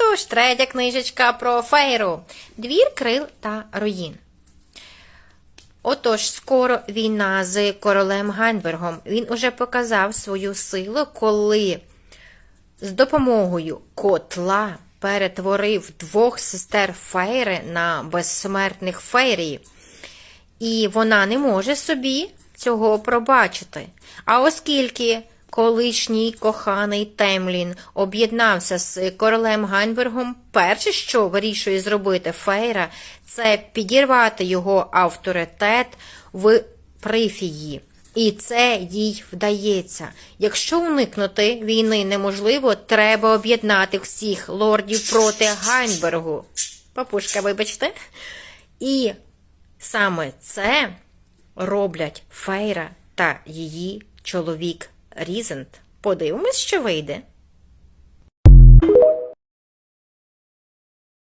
Отож, третя книжечка про фейру. Двір крил та руїн. Отож, скоро війна з королем Ганбергом. Він уже показав свою силу, коли з допомогою котла перетворив двох сестер Фейри на безсмертних фейрій. І вона не може собі цього пробачити. А оскільки колишній коханий Темлін об'єднався з королем Ганбергом, перше, що вирішує зробити Фейра, це підірвати його авторитет в прифії. І це їй вдається. Якщо уникнути війни неможливо, треба об'єднати всіх лордів проти Ганбергу. Папушка, вибачте. І Саме це роблять Фейра та її чоловік Різент. Подивимось, що вийде.